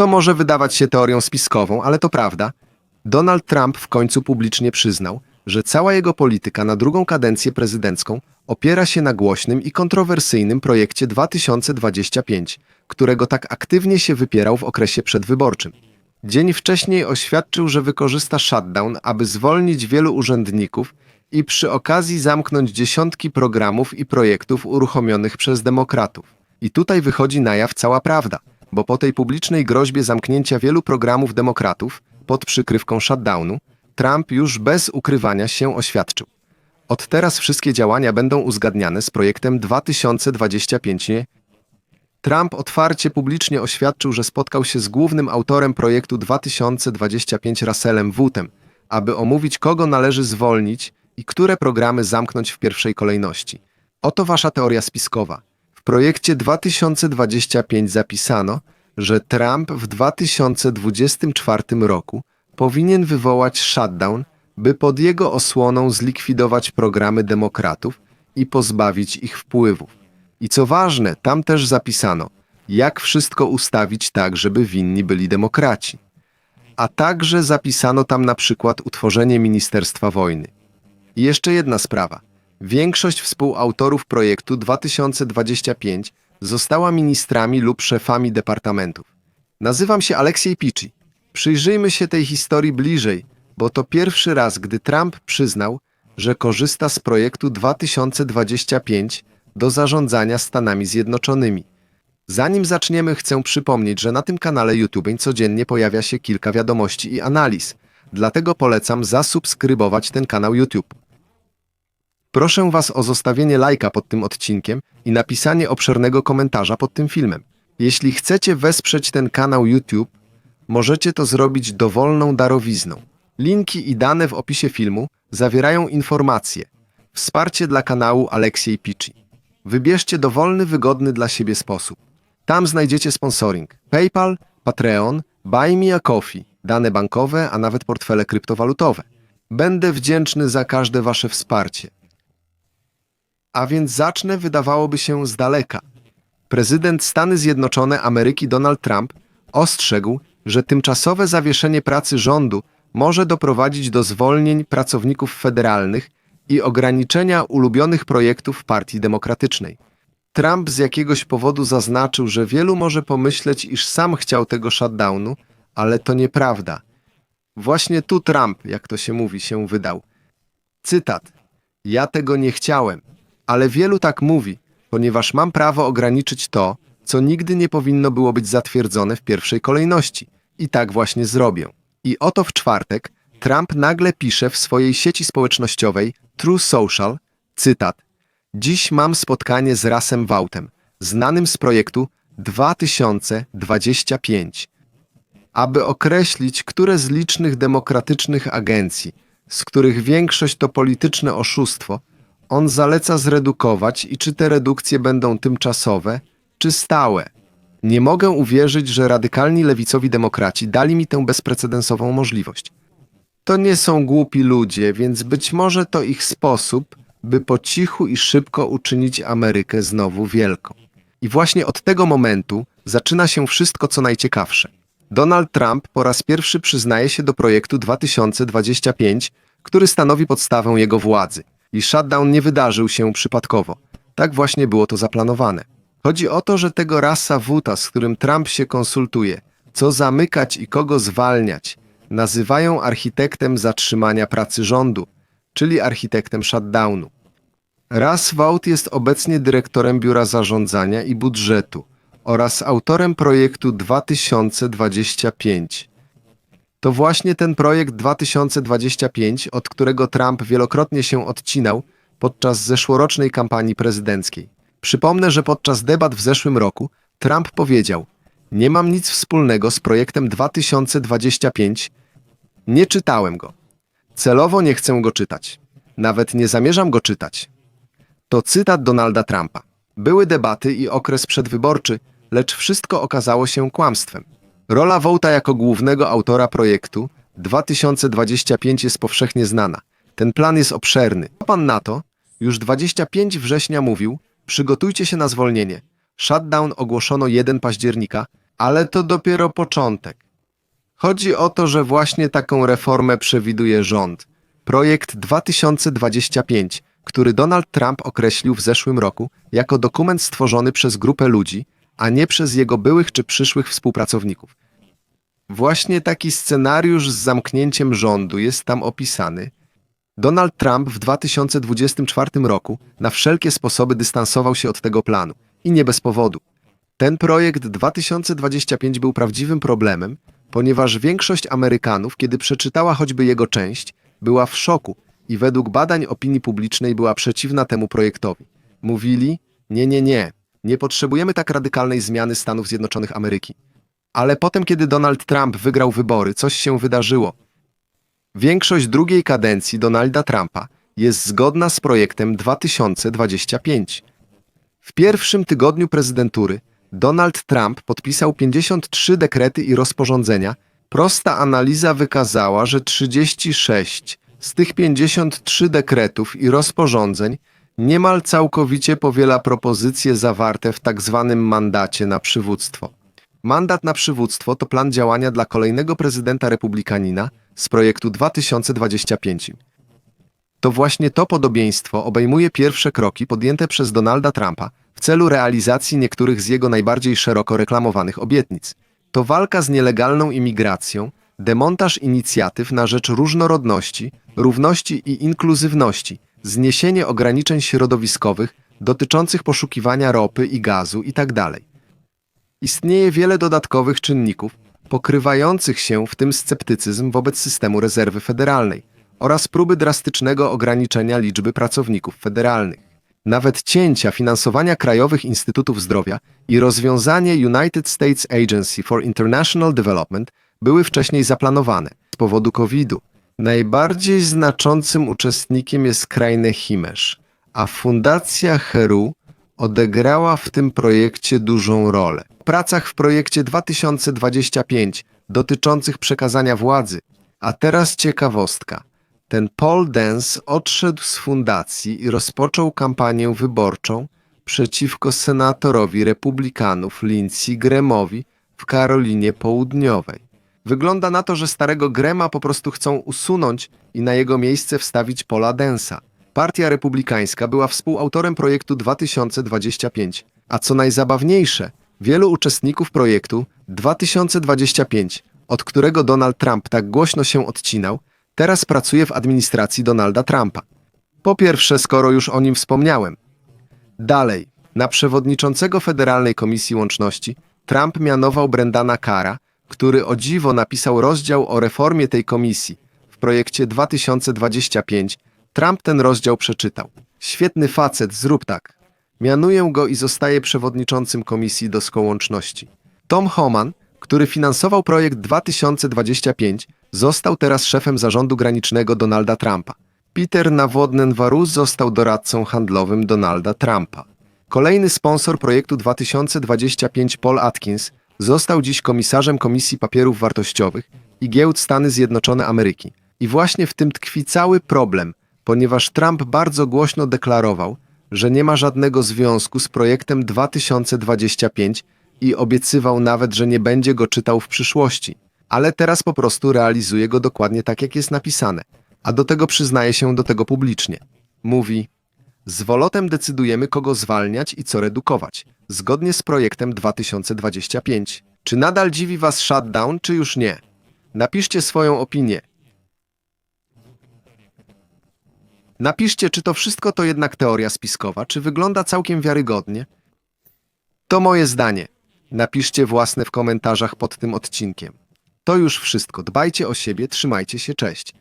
To może wydawać się teorią spiskową, ale to prawda. Donald Trump w końcu publicznie przyznał, że cała jego polityka na drugą kadencję prezydencką opiera się na głośnym i kontrowersyjnym projekcie 2025, którego tak aktywnie się wypierał w okresie przedwyborczym. Dzień wcześniej oświadczył, że wykorzysta shutdown, aby zwolnić wielu urzędników i przy okazji zamknąć dziesiątki programów i projektów uruchomionych przez demokratów. I tutaj wychodzi na jaw cała prawda, bo po tej publicznej groźbie zamknięcia wielu programów demokratów pod przykrywką shutdownu, Trump już bez ukrywania się oświadczył. Od teraz wszystkie działania będą uzgadniane z projektem 2025. Trump otwarcie publicznie oświadczył, że spotkał się z głównym autorem projektu 2025 Russellem Wootem, aby omówić kogo należy zwolnić i które programy zamknąć w pierwszej kolejności. Oto wasza teoria spiskowa. W projekcie 2025 zapisano, że Trump w 2024 roku powinien wywołać shutdown, by pod jego osłoną zlikwidować programy demokratów i pozbawić ich wpływów. I co ważne, tam też zapisano, jak wszystko ustawić tak, żeby winni byli demokraci. A także zapisano tam na przykład utworzenie Ministerstwa Wojny. I jeszcze jedna sprawa. Większość współautorów projektu 2025 została ministrami lub szefami departamentów. Nazywam się Aleksiej Pici. Przyjrzyjmy się tej historii bliżej, bo to pierwszy raz, gdy Trump przyznał, że korzysta z projektu 2025 do zarządzania Stanami Zjednoczonymi. Zanim zaczniemy, chcę przypomnieć, że na tym kanale YouTube codziennie pojawia się kilka wiadomości i analiz. Dlatego polecam zasubskrybować ten kanał YouTube. Proszę Was o zostawienie lajka pod tym odcinkiem i napisanie obszernego komentarza pod tym filmem. Jeśli chcecie wesprzeć ten kanał YouTube, możecie to zrobić dowolną darowizną. Linki i dane w opisie filmu zawierają informacje. Wsparcie dla kanału Aleksiej Pici. Wybierzcie dowolny, wygodny dla siebie sposób. Tam znajdziecie sponsoring, PayPal, Patreon, Buy Me a Coffee, dane bankowe, a nawet portfele kryptowalutowe. Będę wdzięczny za każde Wasze wsparcie. A więc zacznę, wydawałoby się, z daleka. Prezydent Stany Zjednoczone Ameryki Donald Trump ostrzegł, że tymczasowe zawieszenie pracy rządu może doprowadzić do zwolnień pracowników federalnych i ograniczenia ulubionych projektów Partii Demokratycznej. Trump z jakiegoś powodu zaznaczył, że wielu może pomyśleć, iż sam chciał tego shutdownu, ale to nieprawda. Właśnie tu Trump, jak to się mówi, się wydał. Cytat. Ja tego nie chciałem, ale wielu tak mówi, ponieważ mam prawo ograniczyć to, co nigdy nie powinno było być zatwierdzone w pierwszej kolejności. I tak właśnie zrobię. I oto w czwartek Trump nagle pisze w swojej sieci społecznościowej True Social, cytat, Dziś mam spotkanie z Rasem Wautem, znanym z projektu 2025, aby określić, które z licznych demokratycznych agencji, z których większość to polityczne oszustwo, on zaleca zredukować i czy te redukcje będą tymczasowe, czy stałe. Nie mogę uwierzyć, że radykalni lewicowi demokraci dali mi tę bezprecedensową możliwość. To nie są głupi ludzie, więc być może to ich sposób, by po cichu i szybko uczynić Amerykę znowu wielką. I właśnie od tego momentu zaczyna się wszystko, co najciekawsze. Donald Trump po raz pierwszy przyznaje się do projektu 2025, który stanowi podstawę jego władzy. I shutdown nie wydarzył się przypadkowo. Tak właśnie było to zaplanowane. Chodzi o to, że tego rasa wuta, z którym Trump się konsultuje, co zamykać i kogo zwalniać, nazywają architektem zatrzymania pracy rządu, czyli architektem shutdownu. Ras Wout jest obecnie dyrektorem Biura Zarządzania i Budżetu oraz autorem projektu 2025. To właśnie ten projekt 2025, od którego Trump wielokrotnie się odcinał podczas zeszłorocznej kampanii prezydenckiej. Przypomnę, że podczas debat w zeszłym roku Trump powiedział: Nie mam nic wspólnego z projektem 2025, nie czytałem go. Celowo nie chcę go czytać. Nawet nie zamierzam go czytać. To cytat Donalda Trumpa. Były debaty i okres przedwyborczy, lecz wszystko okazało się kłamstwem. Rola Wołta jako głównego autora projektu 2025 jest powszechnie znana. Ten plan jest obszerny. Co pan na to? Już 25 września mówił, przygotujcie się na zwolnienie. Shutdown ogłoszono 1 października, Ale to dopiero początek. Chodzi o to, że właśnie taką reformę przewiduje rząd. Projekt 2025, który Donald Trump określił w zeszłym roku jako dokument stworzony przez grupę ludzi, a nie przez jego byłych czy przyszłych współpracowników. Właśnie taki scenariusz z zamknięciem rządu jest tam opisany. Donald Trump w 2024 roku na wszelkie sposoby dystansował się od tego planu i nie bez powodu. Ten projekt 2025 był prawdziwym problemem, ponieważ większość Amerykanów, kiedy przeczytała choćby jego część, była w szoku i według badań opinii publicznej była przeciwna temu projektowi. Mówili: Nie, nie, nie, nie potrzebujemy tak radykalnej zmiany Stanów Zjednoczonych Ameryki. Ale potem, kiedy Donald Trump wygrał wybory, coś się wydarzyło. Większość drugiej kadencji Donalda Trumpa jest zgodna z projektem 2025. W pierwszym tygodniu prezydentury Donald Trump podpisał 53 dekrety i rozporządzenia. Prosta analiza wykazała, że 36 z tych 53 dekretów i rozporządzeń niemal całkowicie powiela propozycje zawarte w tak zwanym mandacie na przywództwo. Mandat na przywództwo to plan działania dla kolejnego prezydenta republikanina z projektu 2025. To właśnie to podobieństwo obejmuje pierwsze kroki podjęte przez Donalda Trumpa w celu realizacji niektórych z jego najbardziej szeroko reklamowanych obietnic. To walka z nielegalną imigracją, demontaż inicjatyw na rzecz różnorodności, równości i inkluzywności, zniesienie ograniczeń środowiskowych dotyczących poszukiwania ropy i gazu itd. Istnieje wiele dodatkowych czynników pokrywających się w tym sceptycyzm wobec systemu rezerwy federalnej oraz próby drastycznego ograniczenia liczby pracowników federalnych. Nawet cięcia finansowania krajowych instytutów zdrowia i rozwiązanie United States Agency for International Development były wcześniej zaplanowane z powodu COVID-u. Najbardziej znaczącym uczestnikiem jest Krajne Himesz, a Fundacja Heru odegrała w tym projekcie dużą rolę. W pracach w projekcie 2025 dotyczących przekazania władzy. A teraz ciekawostka. Ten Paul Dance odszedł z fundacji i rozpoczął kampanię wyborczą przeciwko senatorowi republikanów Lindsey Grahamowi w Karolinie Południowej. Wygląda na to, że starego Grema po prostu chcą usunąć i na jego miejsce wstawić Paula Densa. Partia Republikańska była współautorem projektu 2025, a co najzabawniejsze, wielu uczestników projektu 2025, od którego Donald Trump tak głośno się odcinał, teraz pracuje w administracji Donalda Trumpa. Po pierwsze, skoro już o nim wspomniałem. Dalej, na przewodniczącego Federalnej Komisji Łączności Trump mianował Brendana Kara, który o dziwo napisał rozdział o reformie tej komisji. W projekcie 2025 Trump ten rozdział przeczytał. Świetny facet, zrób tak. Mianuję go i zostaje przewodniczącym Komisji do Łączności. Tom Homan, który finansował projekt 2025, został teraz szefem zarządu granicznego Donalda Trumpa. Peter Nawodnen-Warus został doradcą handlowym Donalda Trumpa. Kolejny sponsor projektu 2025 Paul Atkins został dziś komisarzem Komisji Papierów Wartościowych i Giełd Stany Zjednoczone Ameryki. I właśnie w tym tkwi cały problem, ponieważ Trump bardzo głośno deklarował, że nie ma żadnego związku z projektem 2025 i obiecywał nawet, że nie będzie go czytał w przyszłości. Ale teraz po prostu realizuje go dokładnie tak, jak jest napisane, a do tego przyznaje się do tego publicznie. Mówi: Z wolotem decydujemy, kogo zwalniać i co redukować, zgodnie z projektem 2025. Czy nadal dziwi Was shutdown, czy już nie? Napiszcie swoją opinię. Napiszcie, czy to wszystko to jednak teoria spiskowa, czy wygląda całkiem wiarygodnie. To moje zdanie. Napiszcie własne w komentarzach pod tym odcinkiem. To już wszystko. Dbajcie o siebie, trzymajcie się, cześć.